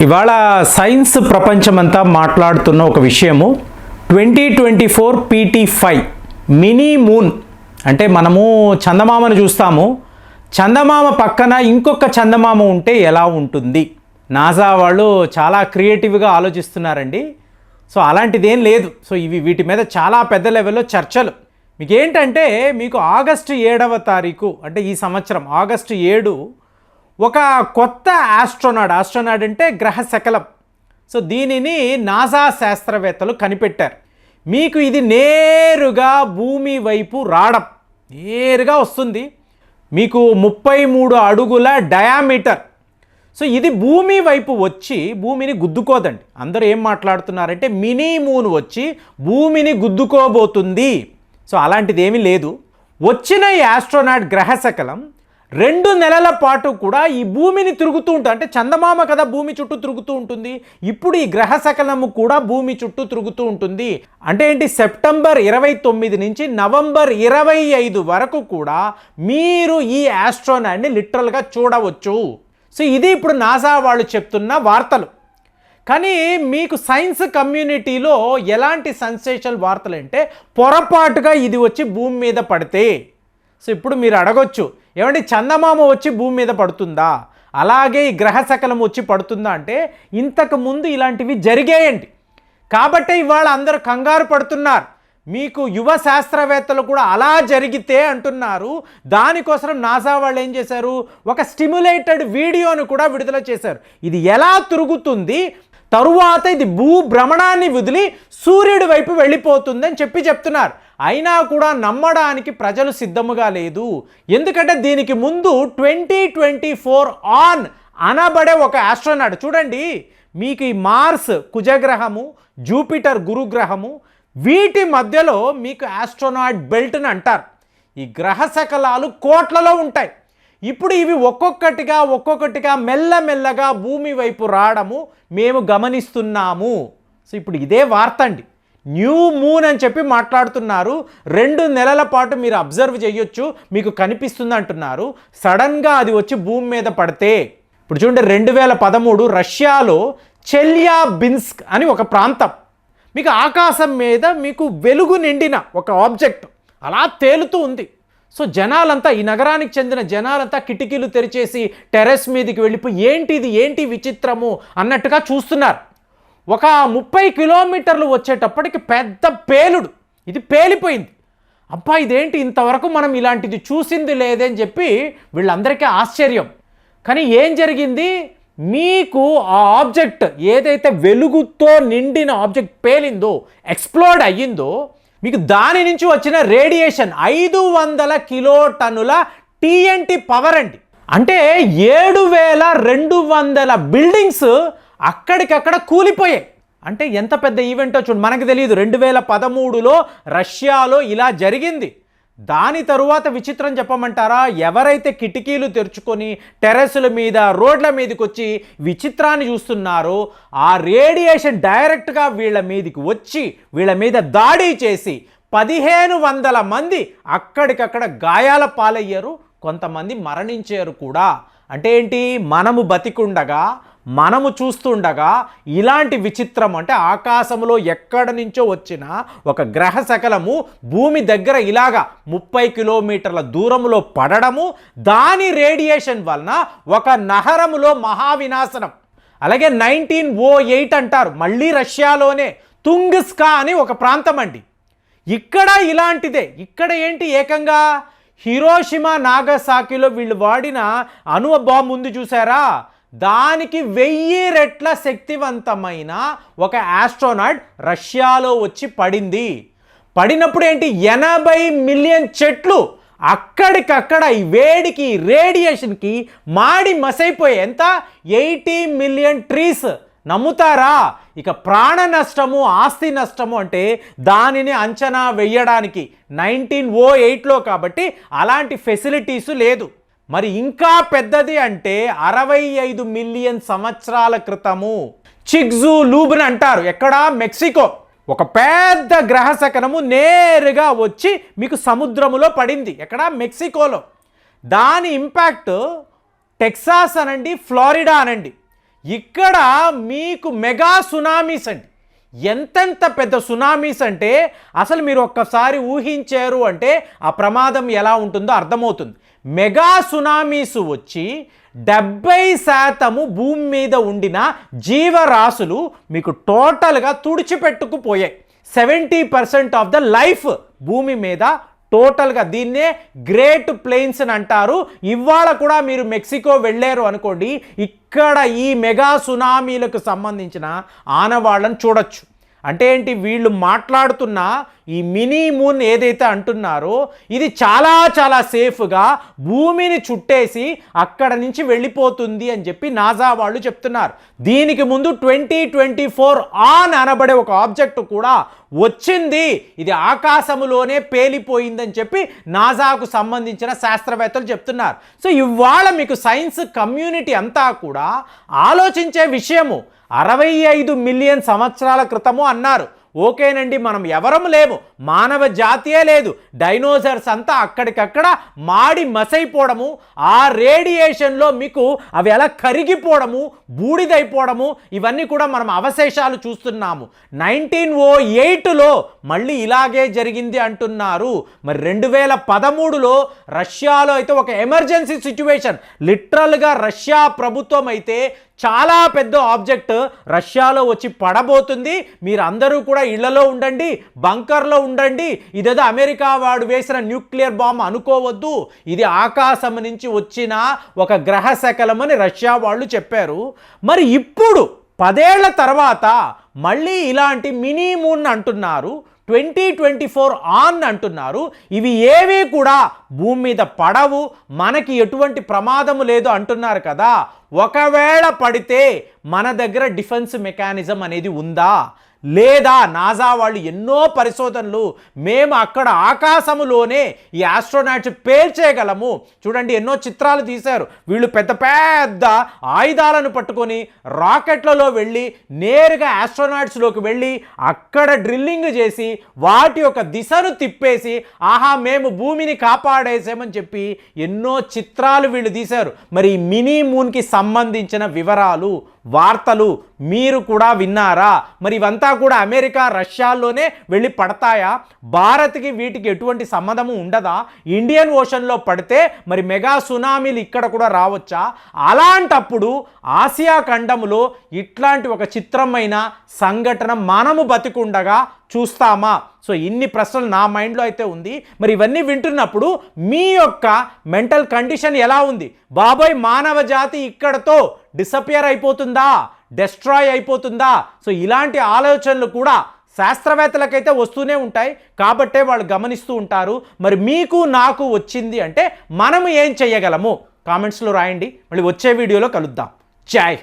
ఇవాళ సైన్స్ ప్రపంచమంతా మాట్లాడుతున్న ఒక విషయము twenty twenty four PT five mini moon. అంటే మనము చందమామను చూస్తాము. చందమామ పక్కన ఇంకొక చందమామ ఉంటే ఎలా ఉంటుంది? నాసా వాళ్ళు చాలా క్రియేటివ్గా ఆలోచిస్తున్నారండి. సో అలాంటిది ఏం లేదు. సో ఇవి వీటి మీద చాలా పెద్ద లెవెల్లో చర్చలు. మీకు ఏంటంటే మీకు ఆగస్టు ఏడవ తారీఖు అంటే ఈ సంవత్సరం ఆగస్టు ఏడు ఒక కొత్త ఆస్ట్రోనాడ్ ఆస్ట్రోనాడ్ అంటే గ్రహ శకలం. సో దీనిని నాసా శాస్త్రవేత్తలు కనిపెట్టారు. మీకు ఇది నేరుగా భూమి వైపు రావడం నేరుగా వస్తుంది. మీకు ముప్పై మూడు అడుగుల డయామీటర్. సో ఇది భూమి వైపు వచ్చి భూమిని గుద్దుకోదండి. అందరూ ఏం మాట్లాడుతున్నారంటే మినీ మూన్ వచ్చి భూమిని గుద్దుకోబోతుంది. సో అలాంటిది ఏమీ లేదు. వచ్చిన ఈ ఆస్ట్రోనాట్ గ్రహశకలం రెండు నెలల పాటు కూడా ఈ భూమిని తిరుగుతూ ఉంటుంది అంటే చందమామ కదా భూమి చుట్టూ తిరుగుతూ ఉంటుంది. ఇప్పుడు ఈ గ్రహ సకలము కూడా భూమి చుట్టూ తిరుగుతూ ఉంటుంది. అంటే ఏంటి? సెప్టెంబర్ ఇరవై తొమ్మిది నుంచి నవంబర్ ఇరవై ఐదు వరకు కూడా మీరు ఈ ఆస్ట్రోనాట్ని లిటరల్గా చూడవచ్చు. సో ఇది ఇప్పుడు నాసా వాళ్ళు చెప్తున్న వార్తలు. కానీ మీకు సైన్స్ కమ్యూనిటీలో ఎలాంటి సెన్సేషనల్ వార్తలు అంటే పొరపాటుగా ఇది వచ్చి భూమి మీద పడితే. సో ఇప్పుడు మీరు అడగొచ్చు ఏమండి చందమామ వచ్చి భూమి మీద పడుతుందా? అలాగే ఈ గ్రహ శకలం వచ్చి పడుతుందా అంటే ఇంతకు ముందు ఇలాంటివి జరిగాయండి. కాబట్టే ఇవాళ అందరూ కంగారు పడుతున్నారు. మీకు యువ శాస్త్రవేత్తలు కూడా అలా జరిగితే అంటున్నారు. దానికోసం నాసా వాళ్ళు ఏం చేశారు? ఒక స్టిమ్యులేటెడ్ వీడియోను కూడా విడుదల చేశారు. ఇది ఎలా తిరుగుతుంది? తరువాత ఇది భూ భ్రమణాన్ని వదిలి సూర్యుడి వైపు వెళ్ళిపోతుందని చెప్పి చెప్తున్నారు. అయినా కూడా నమ్మడానికి ప్రజలు సిద్ధముగా లేదు. ఎందుకంటే దీనికి ముందు ట్వంటీ ట్వంటీ ఫోర్ ఆన్ అనబడే ఒక ఆస్ట్రోనాట్. చూడండి మీకు ఈ మార్స్ కుజగ్రహము జూపిటర్ గురుగ్రహము వీటి మధ్యలో మీకు ఆస్ట్రోనాట్ బెల్ట్ని అంటారు. ఈ గ్రహ శకలాలు కోట్లలో ఉంటాయి. ఇప్పుడు ఇవి ఒక్కొక్కటిగా ఒక్కొక్కటిగా మెల్లమెల్లగా భూమి వైపు రావడము మేము గమనిస్తున్నాము. సో ఇప్పుడు ఇదే వార్త అండి. న్యూ మూన్ అని చెప్పి మాట్లాడుతున్నారు. రెండు నెలల పాటు మీరు అబ్జర్వ్ చేయొచ్చు మీకు కనిపిస్తుంది అంటున్నారు. సడన్గా అది వచ్చి భూమి మీద పడితే ఇప్పుడు చూడండి రెండు వేల పదమూడు రష్యాలో చెల్యా బిన్స్క్ అని ఒక ప్రాంతం. మీకు ఆకాశం మీద మీకు వెలుగు నిండిన ఒక ఆబ్జెక్ట్. అలా తేలుతూ ఉంది. సో జనాలంతా ఈ నగరానికి చెందిన జనాలంతా కిటికీలు తెరిచేసి టెర్రస్ మీదకి వెళ్ళిపోయి ఏంటి ఇది ఏంటి విచిత్రము? అన్నట్టుగా చూస్తున్నారు. ఒక ముప్పై కిలోమీటర్లు వచ్చేటప్పటికి పెద్ద పేలుడు. ఇది పేలిపోయింది. అబ్బా ఇదేంటి? ఇంతవరకు మనం ఇలాంటిది చూసింది లేదని చెప్పి వీళ్ళందరికీ ఆశ్చర్యం. కానీ ఏం జరిగింది? మీకు ఆ ఆబ్జెక్ట్ ఏదైతే వెలుగుతో నిండిన ఆబ్జెక్ట్ పేలిందో ఎక్స్ప్లోడ్ అయ్యిందో మీకు దాని నుంచి వచ్చిన రేడియేషన్ ఐదు వందల కిలో టన్నుల టీఎన్టీ పవర్ అండి. అంటే ఏడు వేల రెండు వందల బిల్డింగ్స్ అక్కడికక్కడ కూలిపోయాయి. అంటే ఎంత పెద్ద ఈవెంటో చూడు మనకు తెలియదు. రెండు వేల పదమూడులో రష్యాలో ఇలా జరిగింది. దాని తరువాత విచిత్రం చెప్పమంటారా? ఎవరైతే కిటికీలు తెరుచుకొని టెర్రస్ల మీద రోడ్ల మీదకి వచ్చి విచిత్రాన్ని చూస్తున్నారో ఆ రేడియేషన్ డైరెక్ట్గా వీళ్ళ మీదకి వచ్చి వీళ్ళ మీద దాడి చేసి పదిహేను వందల మంది అక్కడికక్కడ గాయాల పాలయ్యారు. కొంతమంది మరణించారు కూడా. అంటే ఏంటి? మనము బతికుండగా మనము చూస్తుండగా ఇలాంటి విచిత్రం అంటే ఆకాశంలో ఎక్కడి నుంచో వచ్చిన ఒక గ్రహ శకలము భూమి దగ్గర ఇలాగా ముప్పై కిలోమీటర్ల దూరంలో పడడము దాని రేడియేషన్ వలన ఒక నగరములో మహావినాశనం. అలాగే నైన్టీన్ ఓ ఎయిట్ అంటారు మళ్ళీ రష్యాలోనే తుంగిస్కా అని ఒక ప్రాంతం అండి. ఇక్కడ ఇలాంటిదే ఇక్కడ ఏంటి ఏకంగా? హిరోషిమా నాగసాకిలో వీళ్ళు వాడిన అణు బాంబు ఉంది చూసారా? దానికి వెయ్యి రెట్ల శక్తివంతమైన ఒక ఆస్ట్రోనాట్ రష్యాలో వచ్చి పడింది. పడినప్పుడు ఏంటి? ఎనభై మిలియన్ చెట్లు అక్కడికక్కడ ఈ వేడికి రేడియేషన్కి మాడి మసైపోయాయి. ఎంత? Eighty million trees. నమ్ముతారా? ఇక ప్రాణ నష్టము ఆస్తి నష్టము అంటే దానిని అంచనా వెయ్యడానికి నైన్టీన్ ఓ ఎయిట్లో కాబట్టి అలాంటి ఫెసిలిటీసు లేదు. మరి ఇంకా పెద్దది అంటే అరవై ఐదు మిలియన్ సంవత్సరాల క్రితము చిగ్జు లూబ్ని అంటారు. ఎక్కడ? మెక్సికో. ఒక పెద్ద గ్రహ శకనము నేరుగా వచ్చి మీకు సముద్రములో పడింది. ఎక్కడ? మెక్సికోలో. దాని ఇంపాక్ట్ టెక్సాస్ అనండి ఫ్లోరిడా అనండి. ఇక్కడ మీకు మెగా సునామీస్ అండి. ఎంతెంత పెద్ద సునామీస్ అంటే అసలు మీరు ఒక్కసారి ఊహించారు అంటే ఆ ప్రమాదం ఎలా ఉంటుందో అర్థమవుతుంది. మెగా సునామీస్ వచ్చి డెబ్బై శాతము భూమి మీద ఉండిన జీవరాశులు మీకు టోటల్గా తుడిచిపెట్టుకుపోయాయి. Seventy percent of the life భూమి మీద టోటల్గా దీన్నే గ్రేట్ ప్లెయిన్స్ అని అంటారు. ఇవాళ కూడా మీరు మెక్సికో వెళ్ళారు అనుకోండి ఇక్కడ ఈ మెగా సునామీలకు సంబంధించిన ఆనవాళ్ళని చూడొచ్చు. అంటే ఏంటి వీళ్ళు మాట్లాడుతున్న ఈ మినీ మూన్ ఏదైతే అంటున్నారో ఇది చాలా చాలా సేఫ్గా భూమిని చుట్టేసి అక్కడ నుంచి వెళ్ళిపోతుంది అని చెప్పి నాజా వాళ్ళు చెప్తున్నారు. దీనికి ముందు ట్వంటీ ట్వంటీ ఫోర్ ఆన్ అనబడే ఒక ఆబ్జెక్ట్ కూడా వచ్చింది. ఇది ఆకాశములోనే పేలిపోయిందని చెప్పి నాజాకు సంబంధించిన శాస్త్రవేత్తలు చెప్తున్నారు. సో ఇవాళ మీకు సైన్స్ కమ్యూనిటీ అంతా కూడా ఆలోచించే విషయము. అరవై ఐదు మిలియన్ సంవత్సరాల క్రితము అన్నారు. ఓకేనండి మనం ఎవరం లేము. మానవ జాతియే లేదు. డైనోసర్స్ అంతా అక్కడికక్కడ మాడి మసైపోవడము ఆ రేడియేషన్లో మీకు అవి ఎలా కరిగిపోవడము బూడిదైపోవడము ఇవన్నీ కూడా మనం అవశేషాలు చూస్తున్నాము. నైన్టీన్ ఓ ఎయిట్లో మళ్ళీ ఇలాగే జరిగింది అంటున్నారు. మరి రెండు వేల పదమూడులో రష్యాలో అయితే ఒక ఎమర్జెన్సీ సిచ్యువేషన్. లిటరల్గా రష్యా ప్రభుత్వం అయితే చాలా పెద్ద ఆబ్జెక్ట్ రష్యాలో వచ్చి పడబోతుంది. మీరందరూ కూడా ఇళ్ళలో ఉండండి బంకర్లో ఉండండి. ఇదేదో అమెరికా వాడు వేసిన న్యూక్లియర్ బాంబ్ అనుకోవద్దు. ఇది ఆకాశం నుంచి వచ్చిన ఒక గ్రహ శకలమని రష్యా వాళ్ళు చెప్పారు. మరి ఇప్పుడు పదేళ్ళ తర్వాత మళ్ళీ ఇలాంటి మినీ మూన్ అంటున్నారు. ట్వంటీ ట్వంటీ ఫోర్ ఆన్ అంటున్నారు. ఇవి ఏవి కూడా భూమి మీద పడవు మనకి ఎటువంటి ప్రమాదము లేదు అంటున్నారు కదా. ఒకవేళ పడితే మన దగ్గర డిఫెన్స్ మెకానిజం అనేది ఉందా? లేదా నాజా వాళ్ళు ఎన్నో పరిశోధనలు మేము అక్కడ ఆకాశములోనే ఈ ఆస్ట్రోనాట్స్ పేల్చేయగలము. చూడండి ఎన్నో చిత్రాలు తీశారు. వీళ్ళు పెద్ద పెద్ద ఆయుధాలను పట్టుకొని రాకెట్లలో వెళ్ళి నేరుగా ఆస్ట్రోనాట్స్లోకి వెళ్ళి అక్కడ డ్రిల్లింగ్ చేసి వాటి యొక్క దిశను తిప్పేసి ఆహా మేము భూమిని కాపాడేసామని చెప్పి ఎన్నో చిత్రాలు వీళ్ళు తీశారు. మరి మినీ మూన్కి సంబంధించిన వివరాలు వార్తలు మీరు కూడా విన్నారా? మరి ఇవంతా కూడా అమెరికా రష్యాల్లోనే వెళ్ళి పడతాయా? భారత్కి వీటికి ఎటువంటి సంబంధము ఉండదా? ఇండియన్ ఓషన్లో పడితే మరి మెగా సునామీలు ఇక్కడ కూడా రావచ్చా? అలాంటప్పుడు ఆసియా ఖండములో ఇట్లాంటి ఒక చిత్రమైన సంఘటన మనము బతికుండగా చూస్తామా? సో ఇన్ని ప్రశ్నలు నా మైండ్లో అయితే ఉంది. మరి ఇవన్నీ వింటున్నప్పుడు మీ యొక్క మెంటల్ కండిషన్ ఎలా ఉంది? బాబాయ్ మానవ జాతి ఇక్కడతో డిసపియర్ అయిపోతుందా? డెస్ట్రాయ్ అయిపోతుందా? సో ఇలాంటి ఆలోచనలు కూడా శాస్త్రవేత్తలకైతే వస్తూనే ఉంటాయి. కాబట్టే వాళ్ళు గమనిస్తూ ఉంటారు. మరి మీకు నాకు వచ్చింది అంటే మనము ఏం చెయ్యగలము కామెంట్స్లో రాయండి. మళ్ళీ వచ్చే వీడియోలో కలుద్దాం. జై